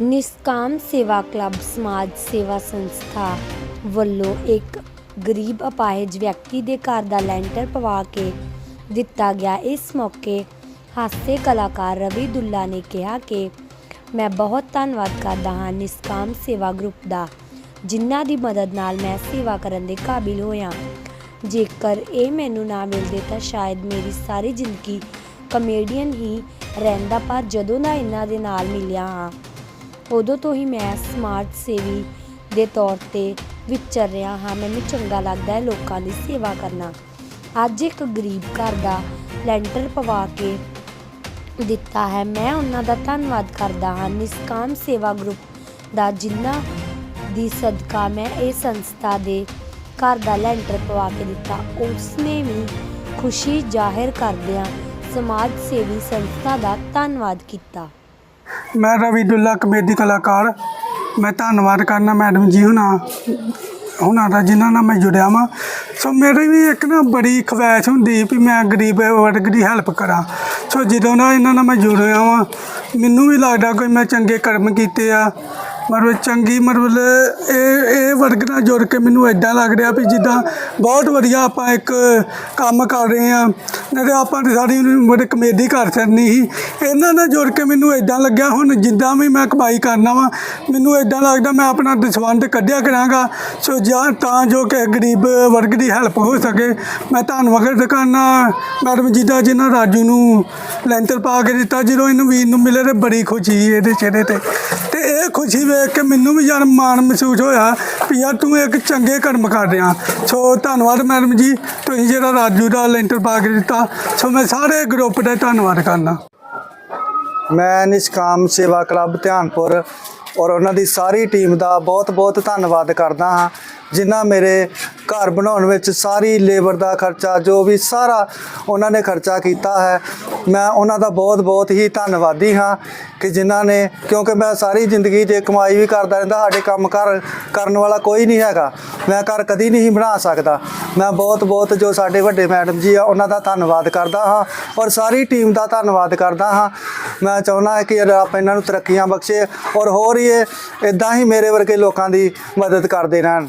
ਨਿਸਕਾਮ ਸੇਵਾ ਕਲੱਬ ਸਮਾਜ ਸੇਵਾ ਸੰਸਥਾ ਵੱਲੋਂ ਇੱਕ ਗਰੀਬ ਅਪਾਹਿਜ ਵਿਅਕਤੀ ਦੇ ਘਰ ਦਾ ਲੈਂਟਰ ਪਵਾ ਕੇ ਦਿੱਤਾ ਗਿਆ। ਇਸ ਮੌਕੇ ਹਾਸੇ ਕਲਾਕਾਰ ਰਵੀ ਦੁੱਲਾ ਨੇ ਕਿਹਾ ਕਿ ਮੈਂ ਬਹੁਤ ਧੰਨਵਾਦ ਕਰਦਾ ਹਾਂ ਨਿਸਕਾਮ ਸੇਵਾ ਗਰੁੱਪ ਦਾ, ਜਿਨ੍ਹਾਂ ਦੀ ਮਦਦ ਨਾਲ ਮੈਂ ਸੇਵਾ ਕਰਨ ਦੇ ਕਾਬਿਲ ਹੋਇਆ। ਜੇਕਰ ਇਹ ਮੈਨੂੰ ਨਾ ਮਿਲਦੇ ਤਾਂ ਸ਼ਾਇਦ ਮੇਰੀ ਸਾਰੀ ਜ਼ਿੰਦਗੀ ਕਮੇਡੀਅਨ ਹੀ ਰਹਿੰਦਾ, ਪਰ ਜਦੋਂ ਦਾ ਇਹਨਾਂ ਦੇ ਨਾਲ ਮਿਲਿਆ ਹਾਂ ਉਦੋਂ ਤੋਂ ਹੀ ਮੈਂ ਸਮਾਜ ਸੇਵੀ ਦੇ ਤੌਰ ਤੇ ਵਿਚਰ ਰਿਹਾ ਹਾਂ। ਮੈਨੂੰ ਚੰਗਾ ਲੱਗਦਾ ਹੈ ਲੋਕਾਂ ਦੀ ਸੇਵਾ ਕਰਨਾ। ਅੱਜ ਇੱਕ ਗਰੀਬ ਘਰ ਦਾ ਲੈਂਟਰ ਪਵਾ ਕੇ ਦਿੱਤਾ ਹੈ। ਮੈਂ ਉਹਨਾਂ ਦਾ ਧੰਨਵਾਦ ਕਰਦਾ ਹਾਂ। ਨਿਸਕਾਮ ਸੇਵਾ ਗਰੁੱਪ ਦਾ ਜਿਨ੍ਹਾਂ ਦੀ ਸਦਕਾ ਮੈਂ ਇਹ ਸੰਸਥਾ ਦੇ ਘਰ ਦਾ ਲੈਂਟਰ ਪਵਾ ਕੇ ਦਿੱਤਾ, ਉਸਨੇ ਵੀ ਖੁਸ਼ੀ ਜ਼ਾਹਿਰ ਕਰਦਿਆਂ ਸਮਾਜ ਸੇਵੀ ਸੰਸਥਾ ਦਾ ਧੰਨਵਾਦ ਕੀਤਾ। ਮੈਂ ਰਵੀਦੁੱਲਾ ਕਮੇਡੀ ਕਲਾਕਾਰ। ਮੈਂ ਧੰਨਵਾਦ ਕਰਨਾ ਮੈਡਮ ਜੀ ਹੁਣਾਂ ਹੁਣਾਂ ਦਾ ਜਿਨ੍ਹਾਂ ਨਾਲ ਮੈਂ ਜੁੜਿਆ ਵਾਂ। ਸੋ ਮੇਰੀ ਵੀ ਇੱਕ ਨਾ ਬੜੀ ਖਵਾਇਸ਼ ਹੁੰਦੀ ਵੀ ਮੈਂ ਗਰੀਬ ਵਰਗ ਦੀ ਹੈਲਪ ਕਰਾਂ। ਸੋ ਜਦੋਂ ਨਾ ਇਹਨਾਂ ਨਾਲ ਮੈਂ ਜੁੜਿਆ ਵਾਂ, ਮੈਨੂੰ ਵੀ ਲੱਗਦਾ ਕੋਈ ਮੈਂ ਚੰਗੇ ਕਰਮ ਕੀਤੇ ਆ। ਮਤਲਬ ਚੰਗੀ ਮਤਲਬ ਇਹ ਇਹ ਵਰਗ ਨਾਲ ਜੁੜ ਕੇ ਮੈਨੂੰ ਐਦਾਂ ਲੱਗ ਰਿਹਾ ਵੀ ਜਿੱਦਾਂ ਬਹੁਤ ਵਧੀਆ ਆਪਾਂ ਇੱਕ ਕੰਮ ਕਰ ਰਹੇ ਆ ਨਹੀਂ ਤਾਂ ਆਪਾਂ ਤੇ ਸਾਡੀ ਉਮਰ ਕਮੇਡੀ ਕਰ ਸਕਣੀ ਸੀ। ਇਹਨਾਂ ਨਾਲ ਜੁੜ ਕੇ ਮੈਨੂੰ ਐਦਾਂ ਲੱਗਿਆ। ਹੁਣ ਜਿੱਦਾਂ ਵੀ ਮੈਂ ਕਮਾਈ ਕਰਨਾ ਵਾ, ਮੈਨੂੰ ਐਦਾਂ ਲੱਗਦਾ ਮੈਂ ਆਪਣਾ ਦਸਵੰਧ ਕੱਢਿਆ ਕਰਾਂਗਾ। ਸੋ ਜਾਂ ਤਾਂ ਜੋ ਕਿ ਗਰੀਬ ਵਰਗ ਦੀ ਹੈਲਪ ਹੋ ਸਕੇ। ਮੈਂ ਧੰਨਵਾਦ ਕਰਨਾ ਮੈਡਮ ਜੀ ਦਾ ਜਿਨ੍ਹਾਂ ਰਾਜੂ ਨੂੰ ਲੈਂਟਰ ਪਾ ਕੇ ਦਿੱਤਾ, ਜਦੋਂ ਇਹਨੂੰ ਵੀਰ ਨੂੰ ਮਿਲੇ ਤੇ ਬੜੀ ਖੁਸ਼ੀ ਇਹਦੇ ਚਿਹਰੇ ਤੇ। ਤੇ ਇਹ ਖੁਸ਼ੀ ਵੇਖ ਕੇ ਮੈਨੂੰ ਵੀ ਯਾਰ ਮਾਣ ਮਹਿਸੂਸ ਹੋਇਆ ਵੀ ਯਾਰ ਤੂੰ ਇੱਕ ਚੰਗੇ ਕਰਮ ਕਰ ਰਿਹਾ। ਸੋ ਧੰਨਵਾਦ ਮੈਡਮ ਜੀ, ਤੁਸੀਂ ਜਿਹੜਾ ਰਾਜੂ ਦਾ ਲੈਂਟਰ ਪਾ ਕੇ ਦਿੱਤਾ। ਸੋ ਮੈਂ ਸਾਰੇ ਗਰੁੱਪ ਦਾ ਧੰਨਵਾਦ ਕਰਨਾ। ਮੈਂ ਨਿਸ਼ਕਾਮ ਸੇਵਾ ਕਲੱਬ ਧਿਆਨਪੁਰ ਔਰ ਉਹਨਾਂ ਦੀ ਸਾਰੀ ਟੀਮ ਦਾ ਬਹੁਤ-ਬਹੁਤ ਧੰਨਵਾਦ ਕਰਦਾ ਹਾਂ, ਜਿਨ੍ਹਾਂ ਮੇਰੇ ਘਰ ਬਣਾਉਣ ਵਿੱਚ ਸਾਰੀ ਲੇਬਰ ਦਾ ਖਰਚਾ, ਜੋ ਵੀ ਸਾਰਾ ਉਹਨਾਂ ਨੇ ਖਰਚਾ ਕੀਤਾ ਹੈ। ਮੈਂ ਉਹਨਾਂ ਦਾ ਬਹੁਤ-ਬਹੁਤ ਹੀ ਧੰਨਵਾਦੀ ਹਾਂ ਕਿ ਜਿਨ੍ਹਾਂ ਨੇ, ਕਿਉਂਕਿ ਮੈਂ ਸਾਰੀ ਜ਼ਿੰਦਗੀ ਜੇ ਕਮਾਈ ਵੀ ਕਰਦਾ ਰਹਿੰਦਾ, ਸਾਡੇ ਕੰਮ ਕਰ, ਕਰਨ ਵਾਲਾ ਕੋਈ ਨਹੀਂ ਹੈਗਾ। ਮੈਂ ਘਰ ਕਦੀ ਨਹੀਂ ਬਣਾ ਸਕਦਾ। ਮੈਂ ਬਹੁਤ-ਬਹੁਤ ਜੋ ਸਾਡੇ ਵੱਡੇ ਮੈਡਮ ਜੀ ਆ, ਉਹਨਾਂ ਦਾ ਧੰਨਵਾਦ ਕਰਦਾ ਹਾਂ ਔਰ ਸਾਰੀ ਟੀਮ ਦਾ ਧੰਨਵਾਦ ਕਰਦਾ ਹਾਂ। ਮੈਂ ਚਾਹੁੰਦਾ ਹਾਂ ਕਿ ਰੱਬ ਇਹਨਾਂ ਨੂੰ ਤਰੱਕੀਆਂ ਬਖਸ਼ੇ ਔਰ ਹੋਰ ਹੀ ਇਹ ਇਦਾਂ ਹੀ ਮੇਰੇ ਵਰਗੇ ਲੋਕਾਂ ਦੀ ਮਦਦ ਕਰਦੇ ਰਹਿਣ।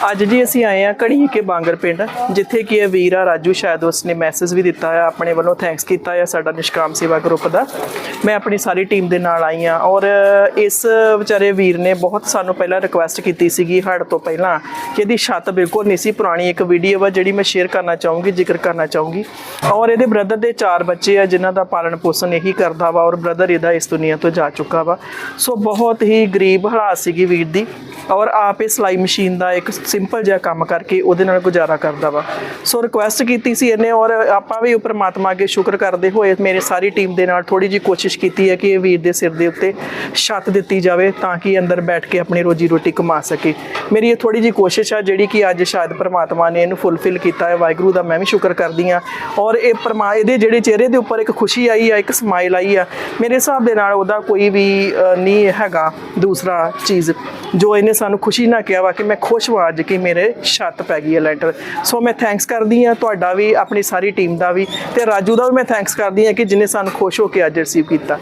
ਅੱਜ ਜੀ ਅਸੀਂ ਆਏ ਆ ਕੜੀ ਕੇ ਬਾਂਗਰ ਪਿੰਡ, ਜਿੱਥੇ ਕਿ ਇਹ ਵੀਰਾ ਰਾਜੂ ਸ਼ਾਇਦ ਉਸਨੇ ਮੈਸੇਜ ਵੀ ਦਿੱਤਾ ਹੈ, ਆਪਣੇ ਵੱਲੋਂ ਥੈਂਕਸ ਕੀਤਾ ਹੈ ਸਾਡਾ ਨਿਸ਼ਕਾਮ ਸੇਵਾ ਗਰੁੱਪ ਦਾ। ਮੈਂ ਆਪਣੀ ਸਾਰੀ ਟੀਮ ਦੇ ਨਾਲ ਆਈ ਆ ਔਰ ਇਸ ਵਿਚਾਰੇ ਵੀਰ ਨੇ ਬਹੁਤ ਸਾਨੂੰ ਪਹਿਲਾਂ ਰਿਕੁਐਸਟ ਕੀਤੀ ਸੀਗੀ ਹੜ ਤੋਂ ਪਹਿਲਾਂ ਕਿ ਇਹਦੀ ਛੱਤ ਬਿਲਕੁਲ ਨਹੀਂ ਸੀ ਪੁਰਾਣੀ, ਇੱਕ ਵੀਡੀਓ ਵਾ ਜਿਹੜੀ ਮੈਂ ਸ਼ੇਅਰ ਕਰਨਾ ਚਾਹੂੰਗੀ, ਜ਼ਿਕਰ ਕਰਨਾ ਚਾਹੂੰਗੀ। ਔਰ ਇਹਦੇ ਬ੍ਰਦਰ ਦੇ ਚਾਰ ਬੱਚੇ ਆ, ਜਿਨ੍ਹਾਂ ਦਾ ਪਾਲਣ ਪੋਸ਼ਣ ਇਹੀ ਕਰਦਾ ਵਾ ਔਰ ਬ੍ਰਦਰ ਇਹਦਾ ਇਸ ਦੁਨੀਆ ਤੋਂ ਜਾ ਚੁੱਕਾ ਵਾ। ਸੋ ਬਹੁਤ ਹੀ ਗਰੀਬ ਹਾਲਾਤ ਸੀਗੀ ਵੀਰ ਦੀ ਔਰ ਆਪ ਇਹ ਸਿਲਾਈ ਮਸ਼ੀਨ ਦਾ ਇੱਕ ਸਿੰਪਲ ਜਿਹਾ ਕੰਮ ਕਰਕੇ ਉਹਦੇ ਨਾਲ ਗੁਜ਼ਾਰਾ ਕਰਦਾ ਵਾ। ਸੋ ਰਿਕੁਐਸਟ ਕੀਤੀ ਸੀ ਇਹਨੇ ਔਰ ਆਪਾਂ ਵੀ ਪਰਮਾਤਮਾ ਅੱਗੇ ਸ਼ੁਕਰ ਕਰਦੇ ਹੋਏ ਮੇਰੇ ਸਾਰੀ ਟੀਮ ਦੇ ਨਾਲ ਥੋੜੀ ਜੀ ਕੋਸ਼ਿਸ਼ ਕੀਤੀ ਹੈ ਕਿ ਇਹ ਵੀਰ ਦੇ ਸਿਰ ਦੇ ਉੱਤੇ ਛੱਤ ਦਿੱਤੀ ਜਾਵੇ ਤਾਂ ਕਿ ਅੰਦਰ ਬੈਠ ਕੇ ਆਪਣੀ ਰੋਜੀ ਰੋਟੀ ਕਮਾ ਸਕੇ। ਮੇਰੀ ਇਹ ਥੋੜੀ ਜੀ ਕੋਸ਼ਿਸ਼ ਆ ਜਿਹੜੀ ਕਿ ਅੱਜ ਸ਼ਾਇਦ ਪਰਮਾਤਮਾ ਨੇ ਇਹਨੂੰ ਫੁੱਲਫਿਲ ਕੀਤਾ ਹੈ। ਵਾਹਿਗੁਰੂ ਦਾ ਮੈਂ ਵੀ ਸ਼ੁਕਰ ਕਰਦੀ ਆ ਔਰ ਇਹ ਪਰਮਾ ਇਹਦੇ ਜਿਹੜੇ ਚਿਹਰੇ ਦੇ ਉੱਪਰ ਇੱਕ ਖੁਸ਼ੀ ਆਈ ਆ, ਇੱਕ ਸਮਾਈਲ ਆਈ ਆ, ਮੇਰੇ ਹਿਸਾਬ ਦੇ ਨਾਲ ਉਹਦਾ ਕੋਈ ਵੀ ਨਹੀਂ ਹੈਗਾ ਦੂਸਰਾ ਚੀਜ਼। ਜੋ ਇਹਨੇ ਸਾਨੂੰ ਖੁਸ਼ੀ ਨਾ ਕਿਹਾ ਵਾ ਕਿ ਮੈਂ ਖੁਸ਼ ਹਾਂ ਅੱਜ ਕਿ ਮੇਰੇ ਛੱਤ ਪੈ ਗਈ ਹੈ ਲੈਂਟਰ। ਸੋ ਮੈਂ ਥੈਂਕਸ ਕਰਦੀ ਹਾਂ, ਤੁਹਾਡਾ ਵੀ, ਆਪਣੀ ਸਾਰੀ ਟੀਮ ਦਾ ਵੀ ਤੇ ਰਾਜੂ ਦਾ ਵੀ ਮੈਂ ਥੈਂਕਸ ਕਰਦੀ ਹਾਂ ਕਿ ਜਿਨੇ ਸਾਨੂੰ ਖੁਸ਼ ਹੋ ਕੇ ਅੱਜ ਰਿਸੀਵ ਕੀਤਾ।